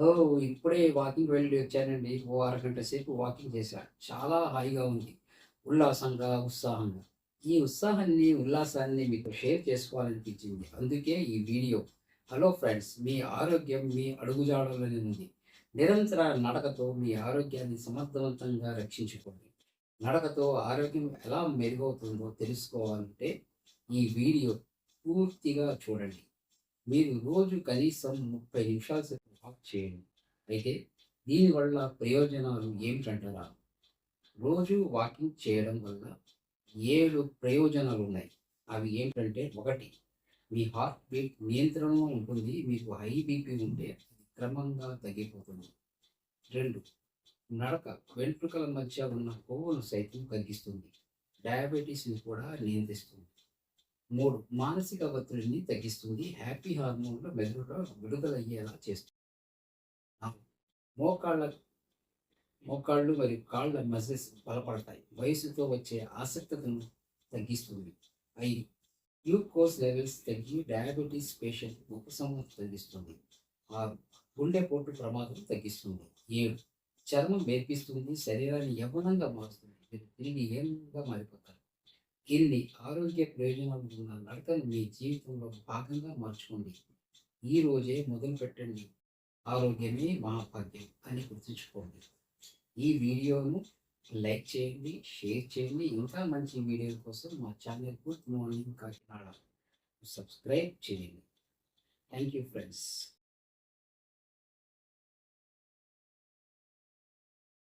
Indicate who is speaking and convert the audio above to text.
Speaker 1: ఓ ఇప్పుడే వాకింగ్ వెళ్ళి వచ్చానండి. ఓ అరగంట సేపు వాకింగ్ చేశాను చాలా హాయిగా ఉంది. ఉల్లాసంగా ఉత్సాహంగా. ఈ ఉత్సాహాన్ని ఉల్లాసాన్ని మీకు షేర్ చేసుకోవాలనిపించింది. అందుకే ఈ వీడియో హలో ఫ్రెండ్స్ మీ ఆరోగ్యం మీ అడుగుజాడలోనే ఉంది. నిరంతర నడకతో మీ ఆరోగ్యాన్ని సమర్థవంతంగా రక్షించుకోండి. నడకతో ఆరోగ్యం ఎలా మెరుగవుతుందో తెలుసుకోవాలంటే ఈ వీడియో పూర్తిగా చూడండి. మీరు రోజు కనీసం ముప్పై నిమిషాలు వాక్ చేయండి. అయితే దీనివల్ల ప్రయోజనాలు ఏమిటంటారా? రోజు వాకింగ్ చేయడం వల్ల ఏడు ప్రయోజనాలు ఉన్నాయి. అవి ఏమిటంటే ఒకటి మీ హార్ట్ బీట్ నియంత్రణలో ఉంటుంది మీకు హై బీపీ ఉంటే అది క్రమంగా తగ్గిపోతుంది. రెండు నడక వెంట్రుకల మధ్య ఉన్న కొవ్వును సైతం తగ్గిస్తుంది. డయాబెటీస్ని కూడా నియంత్రిస్తుంది. మూడు మానసిక ఒత్తిడిని తగ్గిస్తుంది. హ్యాపీ హార్మోన్లు మెదడులో విడుదలయ్యేలా చేస్తుంది. మోకాళ్ళ మోకాళ్ళు మరియు కాళ్ళ మజిల్స్ బలపడతాయి. వయసుతో వచ్చే ఆసక్తతను తగ్గిస్తుంది. ఐదు గ్లూకోజ్ లెవెల్స్ తగ్గి డయాబెటీస్ పేషెంట్ ఉపశమనం తగ్గిస్తుంది. ఆరు గుండెపోటు ప్రమాదం తగ్గిస్తుంది. ఏడు చర్మం మేర్పిస్తుంది శరీరాన్ని యవ్వనంగా మారుస్తుంది. మీరు తిరిగి ఏమంగా మారిపోతారు. ఇన్ని ఆరోగ్య ప్రయోజనాలు ఉన్న నడకను మీ జీవితంలో భాగంగా మార్చుకోండి. ఈ రోజే మొదలు పెట్టండి ఆరోగ్యమే మహాభాగ్యం అని గుర్తుంచుకోండి. ఈ వీడియోను లైక్ చేయండి షేర్ చేయండి. ఇంకా మంచి వీడియోల కోసం మా channel good morning Kakinada. Subscribe చేయండి. Thank you friends.